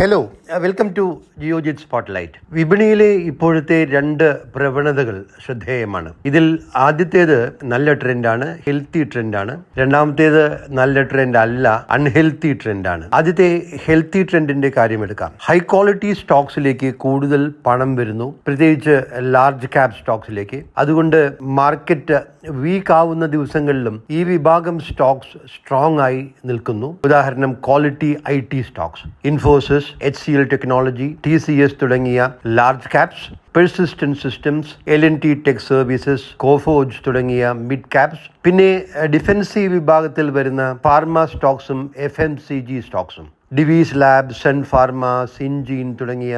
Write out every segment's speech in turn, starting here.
Hello. Welcome to Geojit spotlight വിപണിയിലെ ഇപ്പോഴത്തെ രണ്ട് പ്രവണതകൾ ശ്രദ്ധേയമാണ്. ഇതിൽ ആദ്യത്തേത് നല്ല ട്രെൻഡാണ് ഹെൽത്തി ട്രെൻഡാണ്. രണ്ടാമത്തേത് നല്ല ട്രെൻഡ് അല്ല അൺഹെൽത്തി ട്രെൻഡാണ്. ആദ്യത്തെ ഹെൽത്തി ട്രെൻഡിന്റെ കാര്യം എടുക്കാം. ഹൈ ക്വാളിറ്റി സ്റ്റോക്സിലേക്ക് കൂടുതൽ പണം വരുന്നു പ്രത്യേകിച്ച് ലാർജ് ക്യാപ് സ്റ്റോക്സിലേക്ക്. അതുകൊണ്ട് മാർക്കറ്റ് വീക്ക് ആവുന്ന ദിവസങ്ങളിലും ഈ വിഭാഗം സ്റ്റോക്സ് സ്ട്രോങ് ആയി നിൽക്കുന്നു. ഉദാഹരണം quality I T stocks Infosys H C technology T C S തുടങ്ങിയ large caps persistent systems L and T tech services Coforge തുടങ്ങിയ മിഡ് ക്യാപ്സ് പിന്നെ ഡിഫൻസീവ് വിഭാഗത്തിൽ വരുന്ന ഫാർമ സ്റ്റോക്സും F M C G സ്റ്റോക്സും Divi's lab sun pharma Syngene തുടങ്ങിയ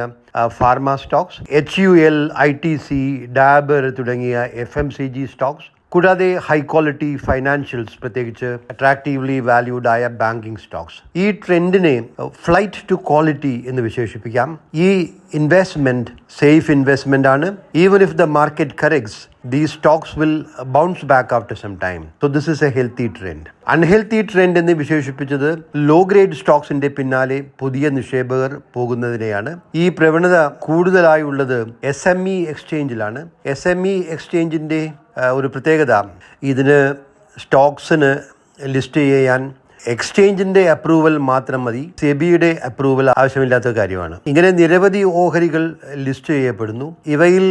pharma stocks H U L I T C Dabur തുടങ്ങിയ F M C G stocks കൂടാതെ high quality financials പ്രത്യേകിച്ച് attractively valued ആയ banking Stokes ഈ ട്രെൻഡിനെ flight to quality എന്ന് വിശേഷിപ്പിക്കാം. ഈ ഇൻവെസ്റ്റ്മെന്റ് സേഫ് ഇൻവെസ്റ്റ്മെന്റ് ആണ്. Even if the market corrects these stocks will bounce back after some time. So this is a healthy trend. Unhealthy trend എന്ന് വിശേഷിപ്പിച്ചത് law grade സ്റ്റോക്സിന്റെ പിന്നാലെ പുതിയ നിക്ഷേപകർ പോകുന്നതിനെയാണ്. ഈ പ്രവണത കൂടുതലായി ഉള്ളത് എസ് എം ഇ എക്സ്ചേഞ്ചിലാണ് എസ് എം ഇ എക്സ്ചേഞ്ചിന്റെ ആ, ഒരു പ്രത്യേകത ഇതിന് സ്റ്റോക്സിന് ലിസ്റ്റ് ചെയ്യാൻ എക്സ്ചേഞ്ചിന്റെ അപ്രൂവൽ മാത്രം മതി. സെബിയുടെ അപ്രൂവൽ ആവശ്യമില്ലാത്ത കാര്യമാണ്. ഇങ്ങനെ നിരവധി ഓഹരികൾ ലിസ്റ്റ് ചെയ്യപ്പെടുന്നു. ഇവയിൽ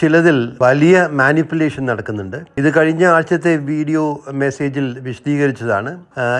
ചിലതിൽ വലിയ മാനിപ്പുലേഷൻ നടക്കുന്നുണ്ട്. ഇത് കഴിഞ്ഞ ആഴ്ചത്തെ വീഡിയോ മെസ്സേജിൽ വിശദീകരിച്ചതാണ്.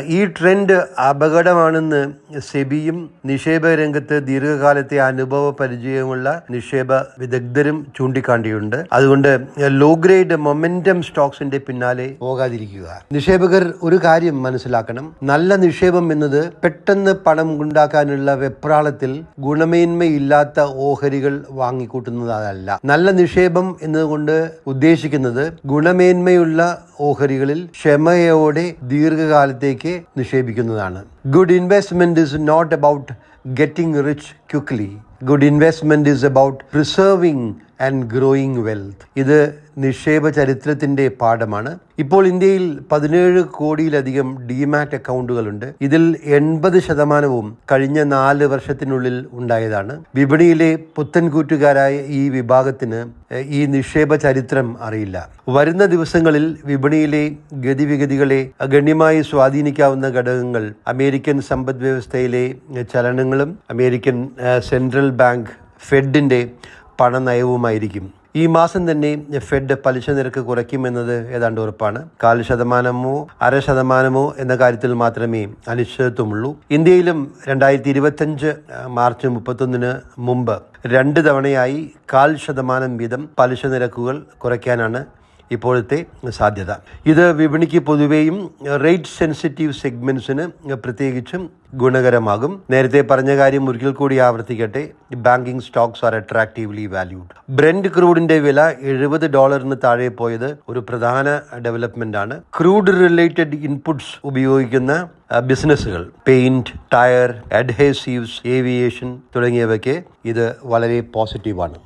ഈ ട്രെൻഡ് അപകടമാണെന്ന് സെബിയും നിക്ഷേപ രംഗത്ത് ദീർഘകാലത്തെ അനുഭവ പരിചയമുള്ള നിക്ഷേപ വിദഗ്ധരും ചൂണ്ടിക്കാണ്ടിയുണ്ട് അതുകൊണ്ട് ലോ ഗ്രേഡ് മൊമെന്റം സ്റ്റോക്സിന്റെ പിന്നാലെ പോകാതിരിക്കുക. നിക്ഷേപകർ ഒരു കാര്യം മനസ്സിലാക്കണം. നല്ല നിക്ഷേപം എന്നത് പെട്ടെന്ന് പണം ഉണ്ടാക്കാനുള്ള വെപ്രാളത്തിൽ ഗുണമേന്മയില്ലാത്ത ഓഹരികൾ വാങ്ങിക്കൂട്ടുന്നതല്ല. നല്ല നിക്ഷേപം എന്നതുകൊണ്ട് ഉദ്ദേശിക്കുന്നത് ഗുണമേന്മയുള്ള ഓഹരികളിൽ ക്ഷമയോടെ ദീർഘകാലത്തേക്ക് നിക്ഷേപിക്കുന്നതാണ്. Good investment is not about getting rich quickly good investment is about preserving and growing wealth. ഇത് നിക്ഷേപ ചരിത്രത്തിന്റെ പാഠമാണ്. ഇപ്പോൾ ഇന്ത്യയിൽ പതിനേഴ് കോടിയിലധികം ഡിമാറ്റ് അക്കൗണ്ടുകളുണ്ട്. ഇതിൽ എൺപത് ശതമാനവും കഴിഞ്ഞ നാല് വർഷത്തിനുള്ളിൽ ഉണ്ടായതാണ്. വിപണിയിലെ പുത്തൻകൂറ്റുകാരായ ഈ വിഭാഗത്തിന് ഈ നിക്ഷേപ ചരിത്രം അറിയില്ല. വരുന്ന ദിവസങ്ങളിൽ വിപണിയിലെ ഗതിവിഗതികളെ ഗണ്യമായി സ്വാധീനിക്കാവുന്ന ഘടകങ്ങൾ അമേരിക്കൻ സമ്പദ് വ്യവസ്ഥയിലെ ചലനങ്ങളും അമേരിക്കൻ സെൻട്രൽ ബാങ്ക് ഫെഡിന്റെ പണനയവുമായിരിക്കും. ഈ മാസം തന്നെ ഫെഡ് പലിശ നിരക്ക് കുറയ്ക്കുമെന്നത് ഏതാണ്ട് ഉറപ്പാണ്. കാൽ ശതമാനമോ അര ശതമാനമോ എന്ന കാര്യത്തിൽ മാത്രമേ അനിശ്ചിതത്വമുള്ളൂ. ഇന്ത്യയിലും രണ്ടായിരത്തി ഇരുപത്തഞ്ച് മാർച്ച് മുപ്പത്തൊന്നിന് മുമ്പ് രണ്ട് തവണയായി കാൽ ശതമാനം വീതം പലിശ നിരക്കുകൾ കുറയ്ക്കാനാണ് ഇപ്പോഴത്തെ സാധ്യത. ഇത് വിപണിക്ക് പൊതുവെയും റേറ്റ് സെൻസിറ്റീവ് സെഗ്മെന്റ്സിന് പ്രത്യേകിച്ചും ഗുണകരമാകും. നേരത്തെ പറഞ്ഞ കാര്യം ഒരിക്കൽ കൂടി ആവർത്തിക്കട്ടെ. Banking stocks are attractively valued Brent ക്രൂഡിന്റെ വില എഴുപത് ഡോളറിന് താഴെ പോയത് ഒരു പ്രധാന ഡെവലപ്മെന്റ് ആണ്. ക്രൂഡ് റിലേറ്റഡ് ഇൻപുട്സ് ഉപയോഗിക്കുന്ന ബിസിനസ്സുകൾ പെയിന്റ് ടയർ അഡ്ഹേസീവ്സ് ഏവിയേഷൻ തുടങ്ങിയവയ്ക്ക് ഇത് വളരെ പോസിറ്റീവാണ്